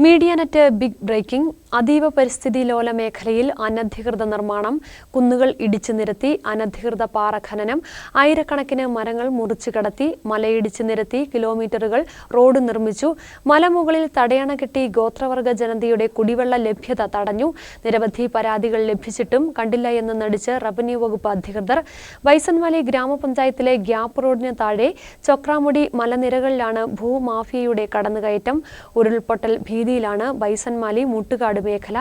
Medianet big breaking അതീവ പരിസ്ഥിതി ലോല മേഖലയിൽ അനധികൃത നിർമ്മാണം കുന്നുകൾ ഇടിച്ചു നിരത്തി അനധികൃത പാറ ഖനനം ആയിരക്കണക്കിന് മരങ്ങൾ മുറിച്ചു കടത്തി മലയിടിച്ചു നിരത്തി കിലോമീറ്ററുകൾ റോഡ് നിർമ്മിച്ചു മലമുകളിൽ തടയണ കെട്ടി ഗോത്രവർഗ ജനതയുടെ കുടിവെള്ള ലഭ്യത തടഞ്ഞു നിരവധി പരാതികൾ ലഭിച്ചിട്ടും കണ്ടില്ല എന്ന് നടിച്ച് റവന്യൂ വകുപ്പ് അധികൃതർ വൈസൻവാലി ഗ്രാമപഞ്ചായത്തിലെ ഗ്യാപ്പ് റോഡിന് താഴെ ചൊക്രാമുടി മലനിരകളിലാണ് ഭൂമാഫിയയുടെ കടന്നുകയറ്റം ഉരുൾപൊട്ടൽ ഭീതിയിലാണ് വൈസൻമാലി മുട്ടുകാട് മേഖല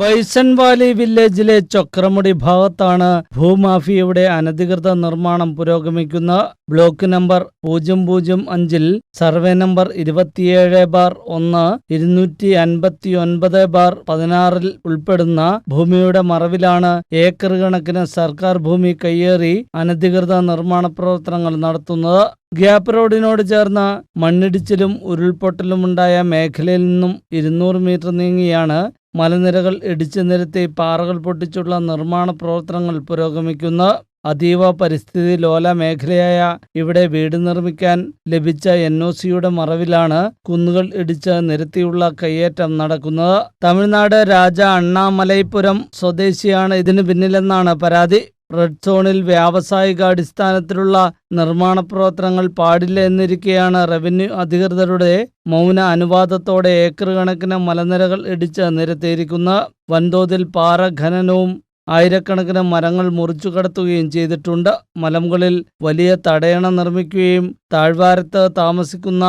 ബൈസൺ വാലി വില്ലേജിലെ ചക്രമുടി ഭാഗത്താണ് ഭൂമാഫിയയുടെ അനധികൃത നിർമ്മാണം പുരോഗമിക്കുന്ന ബ്ലോക്ക് നമ്പർ പൂജ്യം പൂജ്യം അഞ്ചിൽ സർവേ നമ്പർ ഇരുപത്തിയേഴ് ബാർ ഒന്ന് ഇരുന്നൂറ്റി അൻപത്തി ഒൻപത് ബാർ പതിനാറിൽ ഉൾപ്പെടുന്ന ഭൂമിയുടെ മറവിലാണ് ഏക്കർ കണക്കിന് സർക്കാർ ഭൂമി കയ്യേറി അനധികൃത നിർമ്മാണ പ്രവർത്തനങ്ങൾ നടത്തുന്നത്. ഗ്യാപ്പ് റോഡിനോട് ചേർന്ന മണ്ണിടിച്ചിലും ഉരുൾപൊട്ടലുമുണ്ടായ മേഖലയിൽ നിന്നും ഇരുന്നൂറ് മീറ്റർ നീങ്ങിയാണ് മലനിരകൾ ഇടിച്ചു നിരത്തി പാറകൾ പൊട്ടിച്ചുള്ള നിർമ്മാണ പ്രവർത്തനങ്ങൾ പുരോഗമിക്കുന്നു അതീവ പരിസ്ഥിതി ലോല മേഖലയായ ഇവിടെ വീട് നിർമ്മിക്കാൻ ലഭിച്ച എൻ ഒ സിയുടെ മറവിലാണ് കുന്നുകൾ ഇടിച്ച് നിരത്തിയുള്ള കയ്യേറ്റം നടക്കുന്നത്. തമിഴ്നാട് രാജ അണ്ണാമലൈപുരം സ്വദേശിയാണ് ഇതിന് പിന്നിലെന്നാണ് പരാതി. റെഡ് സോണിൽ വ്യാവസായിക അടിസ്ഥാനത്തിലുള്ള നിർമ്മാണ പ്രവർത്തനങ്ങൾ പാടില്ല എന്നിരിക്കെയാണ് റവന്യൂ അധികൃതരുടെ മൗന അനുവാദത്തോടെ ഏക്കർ കണക്കിന് മലനിരകൾ ഇടിച്ച് നിരത്തിയിരിക്കുന്ന വൻതോതിൽ പാറ ഖനനവും ആയിരക്കണക്കിന് മരങ്ങൾ മുറിച്ചു കടത്തുകയും ചെയ്തിട്ടുണ്ട്. മലമുകളിൽ വലിയ തടയണ നിർമ്മിക്കുകയും താഴ്വാരത്ത് താമസിക്കുന്ന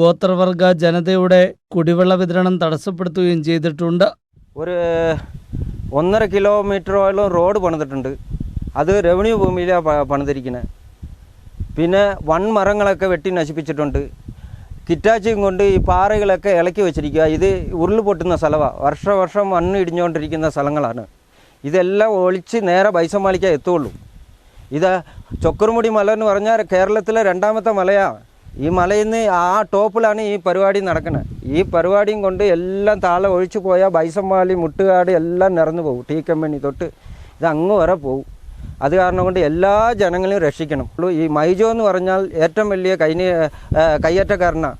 ഗോത്രവർഗ ജനതയുടെ കുടിവെള്ള വിതരണം തടസ്സപ്പെടുത്തുകയും ചെയ്തിട്ടുണ്ട്. ഒരു ഒന്നര കിലോമീറ്ററോളം റോഡ് പണിതിട്ടുണ്ട്. അത് റവന്യൂ ഭൂമിയിലാണ് പണിതിരിക്കുന്നത് പിന്നെ വൺ മരങ്ങളൊക്കെ വെട്ടി നശിപ്പിച്ചിട്ടുണ്ട്. കിറ്റാച്ചിയും കൊണ്ട് ഈ പാറകളൊക്കെ ഇളക്കി വെച്ചിരിക്കുക ഇത് ഉരുൾ പൊട്ടുന്ന സ്ഥലമാണ് വർഷവർഷം മണ്ണ് ഇടിഞ്ഞുകൊണ്ടിരിക്കുന്ന സ്ഥലങ്ങളാണ്. ഇതെല്ലാം ഒളിച്ച് നേരെ ബൈസമാലിക്കാൻ എത്തുള്ളൂ. ഇത് ചൊക്കർമുടി മല എന്ന് പറഞ്ഞാൽ കേരളത്തിലെ രണ്ടാമത്തെ മലയാണ് ഈ മലയിൽ നിന്ന് ആ ടോപ്പിലാണ് ഈ പരിപാടി നടക്കുന്നത് ഈ പരിപാടിയും കൊണ്ട് എല്ലാം താഴെ ഒഴിച്ചു പോയാൽ ബൈസമ്മാലി മുട്ടുകാട് എല്ലാം നിറഞ്ഞു പോകും. ടീ കമ്പനി തൊട്ട് ഇത് അങ്ങ് വരെ പോകും. അത് കാരണം കൊണ്ട് എല്ലാ ജനങ്ങളെയും രക്ഷിക്കണം. ഈ മൈജോ എന്ന് പറഞ്ഞാൽ ഏറ്റവും വലിയ കൈനി കയ്യേറ്റക്കാരനാണ്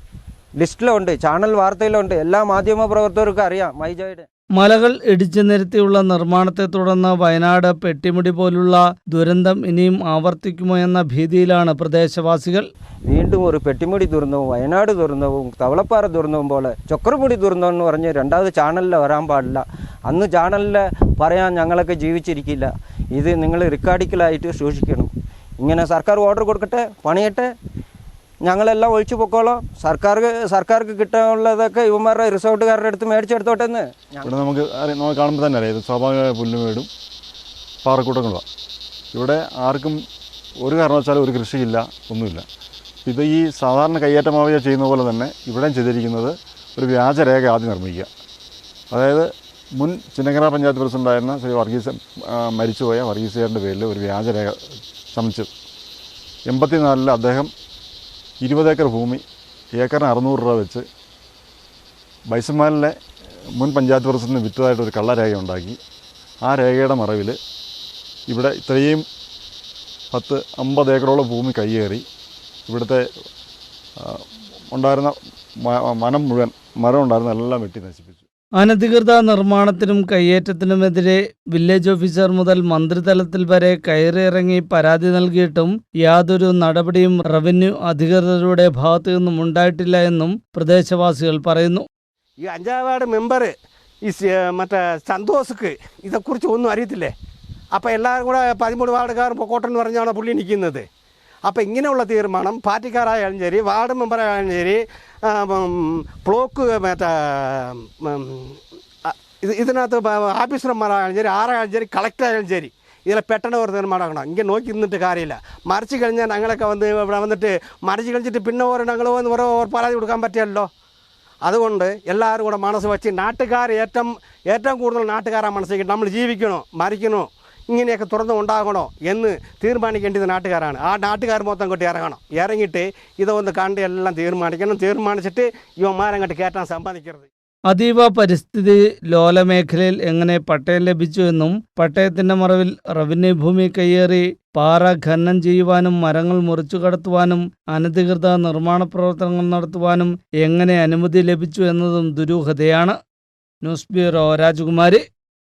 ലിസ്റ്റിലുണ്ട് ചാനൽ വാർത്തയിലുണ്ട് എല്ലാ മാധ്യമ പ്രവർത്തകർക്കും അറിയാം മൈജോയുടെ. മലകൾ ഇടിച്ചു നിരത്തിയുള്ള നിർമ്മാണത്തെ തുടർന്ന് വയനാട് പെട്ടിമുടി പോലുള്ള ദുരന്തം ഇനിയും ആവർത്തിക്കുമോ എന്ന ഭീതിയിലാണ് പ്രദേശവാസികൾ. വീണ്ടും ഒരു പെട്ടിമുടി ദുരന്തവും വയനാട് ദുരന്തവും തവളപ്പാറ ദുരന്തവും പോലെ ചക്രമുടി ദുരന്തം എന്ന് പറഞ്ഞ് രണ്ടാമത് ചാനലിൽ വരാൻ പാടില്ല. അന്ന് ചാനലിൽ പറയാൻ ഞങ്ങളൊക്കെ ജീവിച്ചിരിക്കില്ല. ഇത് നിങ്ങൾ റിക്കാർഡിക്കലായിട്ട് സൂക്ഷിക്കണം. ഇങ്ങനെ സർക്കാർ ഓർഡർ കൊടുക്കട്ടെ പണിയട്ടെ. ഞങ്ങളെല്ലാം ഒഴിച്ചു പൊക്കോളോ. സർക്കാർക്ക് സർക്കാർക്ക് കിട്ടാനുള്ളതൊക്കെ ഇവന്മാരുടെ റിസോർട്ടുകാരുടെ അടുത്ത് മേടിച്ചെടുത്തോട്ടെ എന്ന് ഇവിടെ നമുക്ക് കാണുമ്പോൾ തന്നെ അറിയാം സ്വാഭാവികമായ പുല്ലുമേടും പാറക്കൂട്ടങ്ങളാണ് ഇവിടെ ആർക്കും ഒരു കാരണവശാലും ഒരു കൃഷിയില്ല ഒന്നുമില്ല. ഇത് ഈ സാധാരണ കയ്യേറ്റ മാവിയ ചെയ്യുന്ന പോലെ തന്നെ ഇവിടെയും ചെയ്തിരിക്കുന്നത് ഒരു വ്യാജരേഖ ആദ്യം നിർമ്മിക്കുക. അതായത് മുൻ ചിന്നക്കര പഞ്ചായത്ത് പ്രസിഡന്റായിരുന്ന ശ്രീ വർഗീസ് മരിച്ചുപോയ വർഗീസുകാരന്റെ പേരിൽ ഒരു വ്യാജരേഖ ചമച്ചു. എൺപത്തിനാലിൽ അദ്ദേഹം ഇരുപത് ഏക്കർ ഭൂമി ഏക്കറിന് അറുന്നൂറ് രൂപ വെച്ച് ബൈസന്മാലിലെ മുൻ പഞ്ചായത്ത് പ്രസിഡന്റിന് വിറ്റതായിട്ട് ഒരു കള്ളരേഖ ഉണ്ടാക്കി. ആ രേഖയുടെ മറവിൽ ഇവിടെ ഇത്രയും പത്ത് അമ്പത് ഏക്കറോളം ഭൂമി കൈയേറി ഇവിടുത്തെ ഉണ്ടായിരുന്ന വനം മുഴുവൻ മരം ഉണ്ടായിരുന്ന എല്ലാം വെട്ടി നശിപ്പിച്ചു. അനധികൃത നിർമ്മാണത്തിനും കയ്യേറ്റത്തിനുമെതിരെ വില്ലേജ് ഓഫീസർ മുതൽ മന്ത്രിതലത്തിൽ വരെ കയറിയിറങ്ങി പരാതി നൽകിയിട്ടും യാതൊരു നടപടിയും റവന്യൂ അധികൃതരുടെ ഭാഗത്തു നിന്നും ഉണ്ടായിട്ടില്ല എന്നും പ്രദേശവാസികൾ പറയുന്നു. ഈ അഞ്ചാം വാർഡ് മെമ്പർ ഈ മറ്റേ സന്തോഷക്ക് ഇതേക്കുറിച്ച് ഒന്നും അറിയത്തില്ലേ? അപ്പോൾ എല്ലാവരും കൂടെ പതിമൂന്ന് വാർഡുകാരും പൊക്കോട്ടെന്ന് പറഞ്ഞാണ് പുള്ളി നിൽക്കുന്നത്? അപ്പോൾ ഇങ്ങനെയുള്ള തീരുമാനം പാർട്ടിക്കാരായാലും ശരി വാർഡ് മെമ്പറായാലും ശരി ബ്ലോക്ക് മറ്റേ ഇത് ഇതിനകത്ത് ഓഫീസർമാരായാലും ശരി ആരായാലും ശരി കളക്ടറായാലും ശരി ഇതിൽ പെട്ടെന്ന് ഒരു തീരുമാനമാക്കണം ഇങ്ങനെ നോക്കി നിന്നിട്ട് കാര്യമില്ല. മറിച്ച് കഴിഞ്ഞാൽ ഞങ്ങളൊക്കെ വന്ന് ഇവിടെ വന്നിട്ട് മറിച്ച് കഴിഞ്ഞിട്ട് പിന്നെ ഓരോ ഞങ്ങൾ വന്ന് ഓരോ പരാതി കൊടുക്കാൻ പറ്റിയല്ലോ അതുകൊണ്ട് എല്ലാവരും കൂടെ മനസ്സ് വെച്ച് നാട്ടുകാർ ഏറ്റവും ഏറ്റവും കൂടുതൽ നാട്ടുകാരാണ് മനസ്സിലാക്കി നമ്മൾ ജീവിക്കണോ മരിക്കണോ ഇങ്ങനെയൊക്കെ തുറന്ന് ഉണ്ടാകണോ എന്ന് തീരുമാനിക്കേണ്ടത് നാട്ടുകാരാണ്. ആ നാട്ടുകാർ മൊത്തം കൊട്ടി ഇറങ്ങണം. ഇറങ്ങിയിട്ട് ഇതൊന്ന് കണ്ട് എല്ലാം തീരുമാനിക്കണം. തീരുമാനിച്ചിട്ട് ഇവന്മാരങ്ങോട്ട് കയറ്റാൻ സമ്മതിക്കരുത്. അതീവ പരിസ്ഥിതി ലോല മേഖലയിൽ എങ്ങനെ പട്ടയം ലഭിച്ചു എന്നും പട്ടയത്തിന്റെ മറവിൽ റവന്യൂ ഭൂമി കയ്യേറി പാറ ഖനനം ചെയ്യുവാനും മരങ്ങൾ മുറിച്ചു കടത്തുവാനും അനധികൃത നിർമ്മാണ പ്രവർത്തനങ്ങൾ നടത്തുവാനും എങ്ങനെ അനുമതി ലഭിച്ചു എന്നതും ദുരൂഹതയാണ്. ന്യൂസ് ബ്യൂറോ രാജകുമാരി.